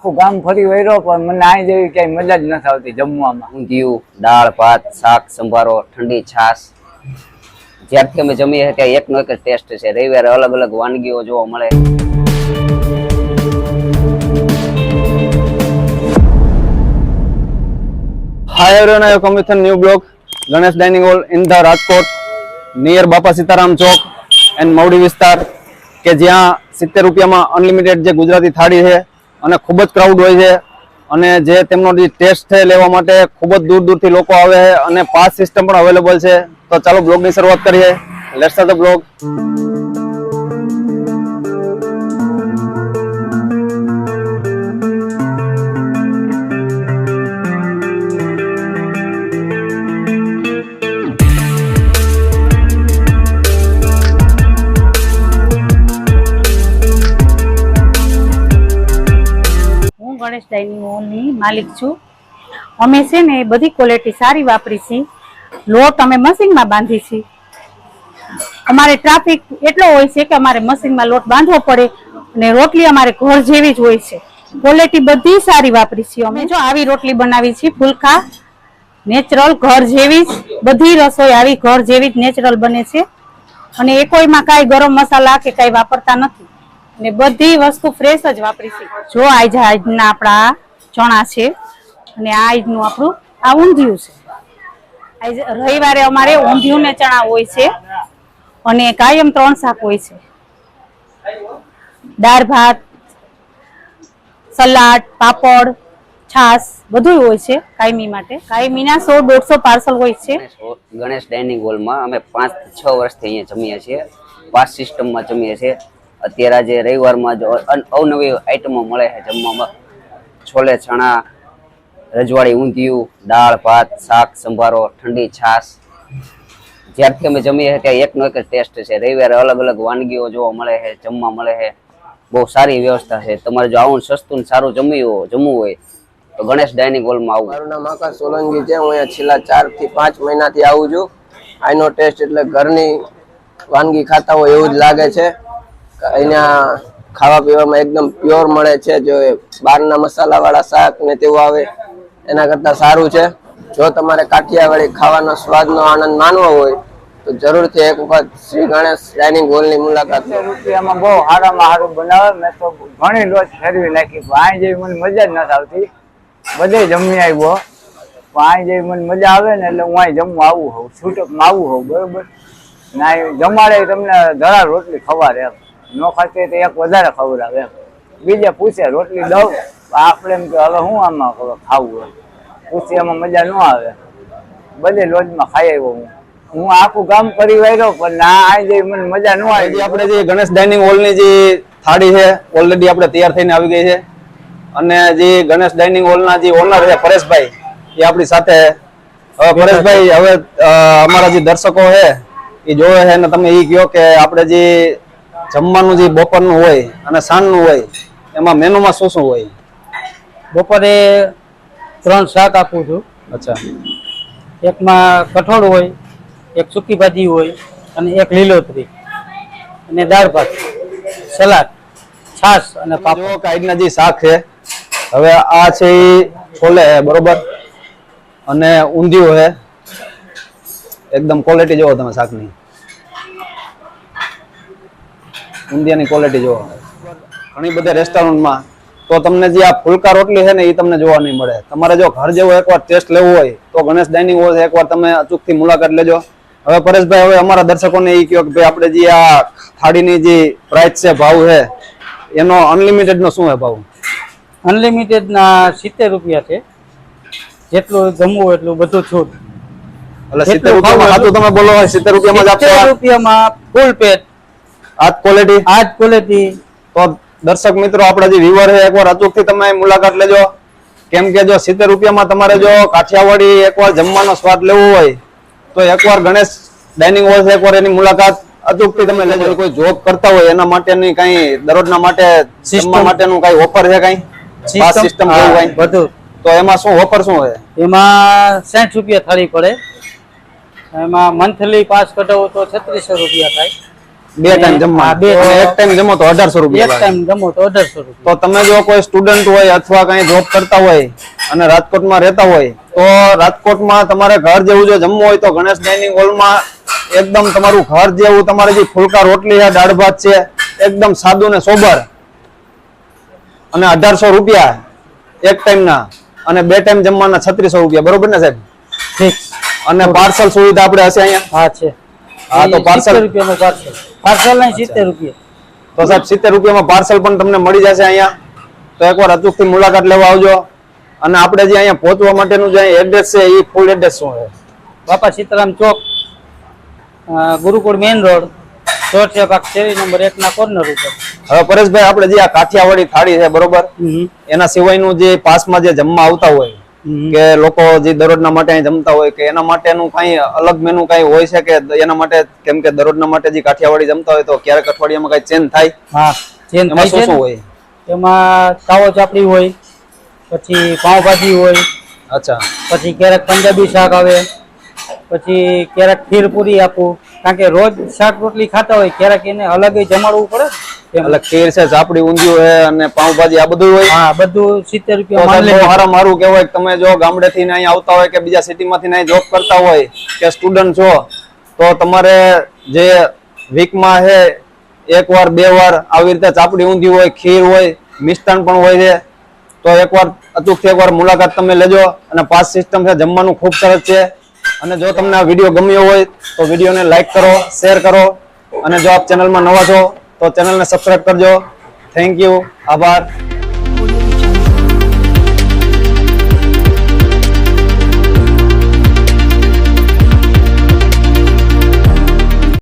આખું ગામ ફરી વળ્યો પણ મને અહીં જેવી ક્યાંય મજા જ નથી આવતી જમવામાં. ઊંધિયું દાળ ભાત શાક સંભારો ઠંડી છાશ. જ્યારથી અમે જમીએ છીએ ત્યાં એકનો એક જ ટેસ્ટ છે. રવિવારે અલગ અલગ વાનગીઓ જોવા મળે. Hi everyone, I come with a new blog, Ganesh Dining Hall in the Rajkot, near બાપા સીતારામ ચોક એન્ડ મવડી વિસ્તાર કે જ્યાં સિત્તેર રૂપિયામાં અનલિમિટેડ જે ગુજરાતી થાળી છે અને ખૂબ જ ક્રાઉડ હોય છે. અને જે તેમનો જે ટેસ્ટ છે લેવા માટે ખૂબ જ દૂર દૂરથી લોકો આવે છે અને પાસ સિસ્ટમ પણ અવેલેબલ છે. તો ચાલો બ્લોગની શરૂઆત કરીએ. Let's the blog Ganesh dining હોલની માલિક છું. અમે છે ને બધી ક્વોલિટી સારી વાપરી છીએ. લોટ અમે મશીનમાં બાંધી છીએ. અમારે ટ્રાફિક એટલો હોય છે કે અમારે મશીનમાં લોટ બાંધવો પડે અને રોટલી અમારે ઘર જેવી જ હોય છે. ક્વોલિટી બધી સારી વાપરી છીએ અમે. જો આવી રોટલી બનાવી છીએ, ફુલકા નેચરલ ઘર જેવી જ, બધી રસોઈ આવી ઘર જેવી જ નેચરલ બને છે. અને એકોઈમાં કાંઈ ગરમ મસાલા કે કાંઈ વાપરતા નથી. ને બધી વસ્તુ ફ્રેશ જ વાપરી છે જો આજ આજના આપણા ચણા છે અને આ આજનું આપણું આ ઊંધિયું છે. રવિવારે અમારે ઊંધિયું ને ચણા હોય છે અને કાયમ ત્રણ શાક હોય છે. દાળ ભાત, સલાડ, પાપડ, છાશ બધું હોય છે કાયમી માટે. કાયમીના સો, દોઢસો પાર્સલ હોય છે. ગણેશ ડાઇનિંગ હોલમાં અમે પાંચ છ વર્ષથી અહીંયા જમીએ છીએ. પાસ સિસ્ટમમાં જમીએ છીએ. અત્યારે આજે રવિવારમાં જો અવનવી આઈટમો મળે છે. જમવામાં છોલે, ચણા, રજવાડી, ઊંધિયું, દાળ, ભાત, શાક, સંભારો, ઠંડી, છાશ. જ્યારથી અમે જમીએ ત્યાં એકનો એક જ ટેસ્ટ છે. રવિવારે અલગ અલગ વાનગીઓ જોવા મળે છે, જમવા મળે છે. બહુ સારી વ્યવસ્થા છે. તમારે જો આવું સસ્તું ને સારું જમ્યું જમવું હોય, તો ગણેશ ડાઇનિંગ હોલમાં આવું. મારું નામ આકાશ સોલંકી છે. હું અહીંયા છેલ્લા ચારથી પાંચ મહિનાથી આવું છું. આનો ટેસ્ટ એટલે ઘરની વાનગી ખાતા હોય એવું જ લાગે છે. અહીંયા ખાવા પીવામાં એકદમ પ્યોર મળે છે, જો એ બહારના મસાલાવાળા શાક ને તેવું આવે, એના કરતાં સારું છે. જો તમારે કાઠિયાવાડી ખાવાનો સ્વાદનો આનંદ માનવો હોય, તો જરૂરથી એક વખત શ્રી ગણેશ ડાઇનિંગ હોલની મુલાકાત લો. રૂપિયામાં બહુ સારામાં સારું બનાવે, મેં તો ઘણી લોટ ફેરવી નાખી, પણ જેવી મને મજા જ નથી આવતી. બધે જમી આવ્યો, પણ જેવી મને મજા આવે ને એટલે હું અહીં જમવા આવું હોઉં, છૂટકમાં આવું હોઉં, બરોબર? ના જમાડે તમને ધરા રોટલી ખવારે એમ. ન ખાતી તો એક વધારે ખવડાવે એમ. બીજે પૂછે, રોટલી દઉં? આપણે એમ કે, હવે હું આમાં ખાવું એમ. પૂછે, એમાં મજા ન આવે? બધે લોજમાં ખાઈ આવ્યો હું. હું આખું કામ કરી વાળ્યો પણ ના અહીં જેવી મને મજા ન આવી. જે આપણે જે ગણેશ ડાઇનિંગ હોલની જે થાળી છે ઓલરેડી આપણે તૈયાર થઈને આવી ગઈ છે. અને જે ગણેશ ડાઇનિંગ હોલના જે ઓનર છે, પરેશભાઈ, એ આપણી સાથે. પરેશભાઈ, હવે અમારા જે દર્શકો છે, એ જોવે છે અને તમે એ કહો કે આપણે જે જમવાનું જે બપોરનું હોય અને સાંજનું હોય એમાં મેનુમાં શું શું હોય? બપોરે ત્રણ શાક આપું છું. અચ્છા. એકમાં કઠોળ હોય એક સૂકી ભાજી હોય અને એક લીલોતરી અને દાળ ભાત સલાડ છાશ અને પાપડ. કાઈડના જે શાક છે હવે આ છે એ છોલે હે બરોબર? અને ઊંધિયું છે. એકદમ ક્વોલિટી જોવો તમે શાકની. ઊંધિયાની ક્વોલિટી જોવો ઘણી બધી રેસ્ટોરન્ટમાં તો તમને જે આ ફુલકા રોટલી છે ને એ તમને જોવા નહીં મળે. તમારે જો ઘર જેવો એકવાર ટેસ્ટ લેવો હોય તો ગણેશ ડાઇનિંગ હોલ એકવાર તમે અચૂકથી મુલાકાત લેજો. હવે પરેશભાઈ હવે અમારા દર્શકોને એ કહ્યું કે ભાઈ આપણે જે આ થાળીની જે પ્રાઇસ છે ભાવ છે એનો અનલિમિટેડનો શું છે ભાવ? અનલિમિટેડના સિત્તેર રૂપિયા છે. જેટલું જમવું એટલું બધું છૂટ. એટલે સિત્તેર રૂપિયામાં ખાતું તમે બોલો સિત્તેર રૂપિયામાં જ આપશો? રૂપિયામાં ફૂલ પેટ આ ક્વોલિટી આજ ક્વોલિટી તો દર્શક મિત્રો આપણા જે વ્યુઅર છે એકવાર અચૂકથી તમે મુલાકાત લેજો. કેમ કે જો સિત્તેર રૂપિયામાં તમારે જો કાઠિયાવાડી એકવાર જમવાનો સ્વાદ લેવો હોય તો એકવાર ગણેશ ડાઇનિંગ હોલ છે એકવાર એની મુલાકાત અચૂકથી તમે લેજો. કોઈ જોબ કરતા હોય એના માટેની કઈ દરરોજના માટે જમવા માટેનું કઈ ઓફર છે કઈ? પાસ સિસ્ટમ કઈ? બધું. તો એમાં શું ઓફર શું હોય? એમાં સાઠ રૂપિયા થાળી પડે. એમાં મંથલી પાસ કઢાવો તો છત્રીસો રૂપિયા થાય. બે ટાઈમ જમવા બે એક ટાઈમ જમો તો અઢારસો રૂપિયા એક ટાઈમ જમો તો અઢારસો રૂપિયા. તો તમે જો કોઈ સ્ટુડન્ટ હોય અથવા કઈ જોબ કરતા હોય અને રાજકોટમાં રહેતા હોય તો રાજકોટમાં તમારે ઘર જેવું જો જમવું હોય તો ગણેશ ડાઇનિંગ હોલમાં એકદમ તમારું ઘર જેવું તમારે જે ફુલકા રોટલી છે દાળ ભાત છે એકદમ સાદું ને સોબર. અને અઢારસો રૂપિયા એક ટાઈમના અને બે ટાઈમ જમવાના છત્રીસો રૂપિયા. બરોબર ને સાહેબ? અને પાર્સલ સુવિધા આપણે હશે અહીંયા? હા છે. હા, તો પાર્સલ રૂપિયાનું પાર્સલ પાર્સલ નહીં સિત્તેર રૂપિયા. તો સાહેબ સિત્તેર રૂપિયામાં પાર્સલ પણ તમને મળી જશે અહીંયા. તો એકવાર અચૂકથી મુલાકાત લેવા આવજો. અને આપણે જે અહીંયા પહોંચવા માટેનું જે એડ્રેસ છે એ ફૂલ એડ્રેસ શું છે? બાપા સીતારામ ચોક ગુરુકુળ મેઇન રોડ ચોરસિયા પાક શેરી નંબર એક ના કોર્નર ઉપર. હવે પરેશભાઈ આપણે જે આ કાઠિયાવાડી થાળી છે બરોબર? એના સિવાયનું જે પાસમાં જે જમવા આવતા હોય કે લોકો જે દરરોજના માટે અહીં જમતા હોય કે એના માટેનું કઈ અલગ મેનુ કઈ હોય છે કે એના માટે કેમ કે દરરોજના માટે જે કાઠિયાવાડી જમતા હોય તો ક્યારેક અઠવાડિયામાં કઈ ચેન્જ થાય? હા એમાં થાય શું શું છે ને? હોય? એમાં ચાવો ચાપડી હોય પછી પાવભાજી હોય અચ્છા. પછી ક્યારેક પંજાબી શાક આવે પછી ક્યારેક ખીર પૂરી આપું. કારણ કે રોજ શાક રોટલી ખાતા હોય ક્યારેક એને અલગ જમાડવું પડે. એટલે ખીર છે ચાપડી ઊંધિયું છે અને પાઉંભાજી આ બધું હોય. હા બધું સિત્તેર રૂપિયા સાહેબ માલ બહુ સારામાં કહેવાય કે તમે જો ગામડેથી ને અહીંયા આવતા હોય કે બીજા સિટીમાંથી ને જોબ કરતા હોય કે સ્ટુડન્ટ છો તો તમારે જે વીકમાં છે એક વાર બે વાર આવી રીતે ચાપડી ઊંધી હોય ખીર હોય મિષ્ટાન પણ હોય છે તો એકવાર અચૂકથી એકવાર મુલાકાત તમે લેજો. અને પાસ સિસ્ટમ છે જમવાનું ખૂબ સરસ છે. અને જો તમને આ વીડિયો ગમ્યો હોય તો વિડીયોને લાઈક કરો શેર કરો. અને જો આપ ચેનલમાં નવા છો તો ચેનલને સબસ્ક્રાઈબ કરજો. થેન્ક યુ આભાર.